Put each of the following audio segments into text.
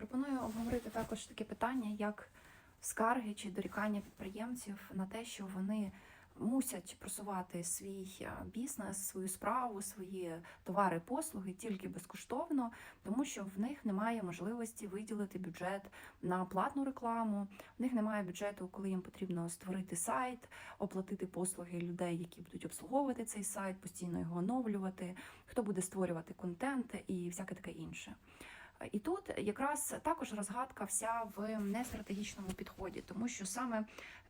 Пропоную обговорити також таке питання, як скарги чи дорікання підприємців на те, що вони мусять просувати свій е, бізнес, свою справу, свої товари, послуги тільки безкоштовно, тому що в них немає можливості виділити бюджет на платну рекламу. В них немає бюджету, коли їм потрібно створити сайт, оплатити послуги людей, які будуть обслуговувати цей сайт, постійно його оновлювати, хто буде створювати контент і всяке таке інше. І тут якраз також розгадка вся в нестратегічному підході, тому що саме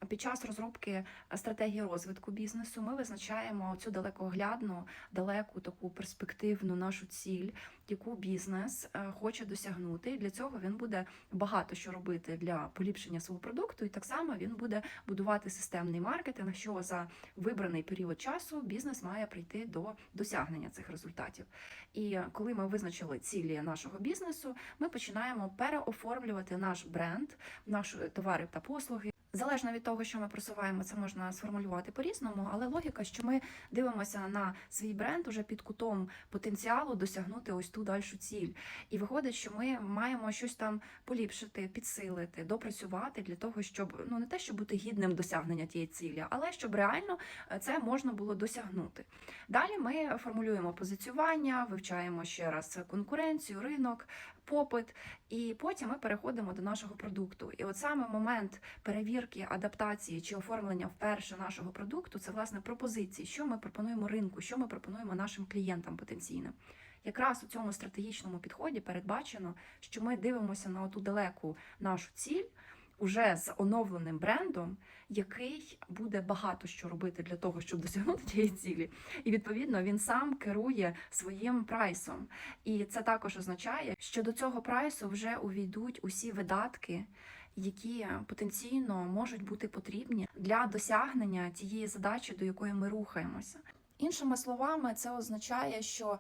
під час розробки стратегії розвитку бізнесу ми визначаємо цю далекоглядну, далеку таку перспективну нашу ціль, яку бізнес е, хоче досягнути. І для цього він буде багато що робити для поліпшення свого продукту, і так само він буде будувати системний маркетинг, що за вибраний період часу бізнес має прийти до досягнення цих результатів. І коли ми визначили цілі нашого бізнесу, ми починаємо переоформлювати наш бренд, наші товари та послуги. Залежно від того, що ми просуваємо, це можна сформулювати по-різному, але логіка, що ми дивимося на свій бренд уже під кутом потенціалу досягнути ось ту дальшу ціль. І виходить, що ми маємо щось там поліпшити, підсилити, допрацювати для того, щоб ну не те, щоб бути гідним досягнення тієї цілі, але щоб реально е, це можна було досягнути. Далі ми формулюємо позиціювання, вивчаємо ще раз конкуренцію, ринок, попит, і потім ми переходимо до нашого продукту. І от саме момент перевірки, адаптації чи оформлення вперше нашого продукту це власне пропозиції, що ми пропонуємо ринку, що ми пропонуємо нашим клієнтам потенційним. Якраз у цьому стратегічному підході передбачено, що ми дивимося на ту далеку нашу ціль. Уже з оновленим брендом, який буде багато що робити для того, щоб досягнути тієї цілі, і відповідно він сам керує своїм прайсом. І це також означає, що до цього прайсу вже увійдуть усі видатки, які потенційно можуть бути потрібні для досягнення тієї задачі, до якої ми рухаємося. Іншими словами, це означає, що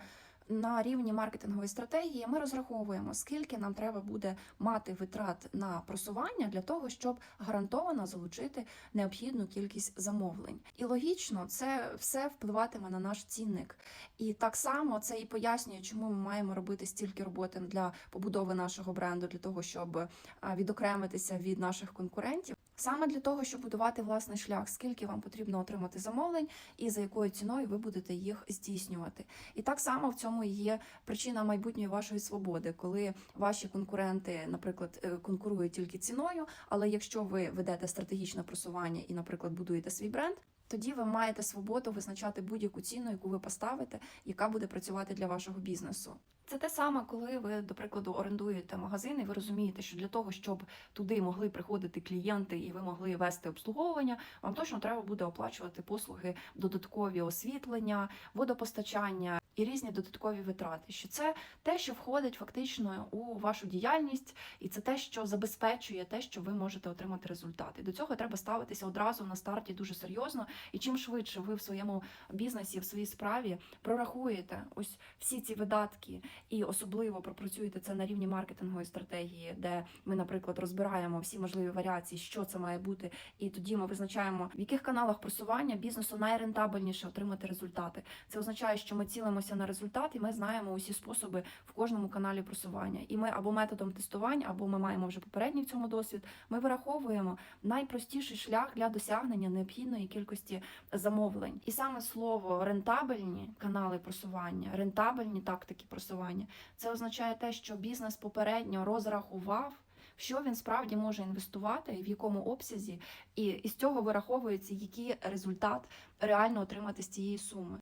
на рівні маркетингової стратегії ми розраховуємо, скільки нам треба буде мати витрат на просування для того, щоб гарантовано залучити необхідну кількість замовлень. І логічно, це все впливатиме на наш цінник. І так само це і пояснює, чому ми маємо робити стільки роботи для побудови нашого бренду, для того, щоб відокремитися від наших конкурентів. Саме для того, щоб будувати власний шлях, скільки вам потрібно отримати замовлень і за якою ціною ви будете їх здійснювати. І так само в цьому і є причина майбутньої вашої свободи, коли ваші конкуренти, наприклад, е, конкурують тільки ціною. Але якщо ви ведете стратегічне просування і, наприклад, будуєте свій бренд. Тоді ви маєте свободу визначати будь-яку ціну, яку ви поставите, яка буде працювати для вашого бізнесу. Це те саме, коли ви, до прикладу, орендуєте магазин, і ви розумієте, що для того, щоб туди могли приходити клієнти і ви могли вести обслуговування, вам точно треба буде оплачувати послуги додаткові освітлення, водопостачання і різні додаткові витрати. Що це те, що входить фактично у вашу діяльність, і це те, що забезпечує те, що ви можете отримати результати. До цього треба ставитися одразу на старті дуже серйозно. І чим швидше ви в своєму бізнесі, в своїй справі прорахуєте ось всі ці видатки, і особливо пропрацюєте це на рівні маркетингової стратегії, де ми, наприклад, розбираємо всі можливі варіації, що це має бути, і тоді ми визначаємо, в яких каналах просування бізнесу найрентабельніше отримати результати. Це означає, що ми цілимося на результат, і ми знаємо усі способи в кожному каналі просування. І ми або методом тестувань, або ми маємо вже попередній в цьому досвід. Ми вираховуємо найпростіший шлях для досягнення необхідної кількості замовлень. І саме слово рентабельні канали просування, рентабельні тактики просування, це означає те, що бізнес попередньо розрахував. Що він справді може інвестувати, в якому обсязі, і із цього вираховується, який результат реально отримати з цієї суми.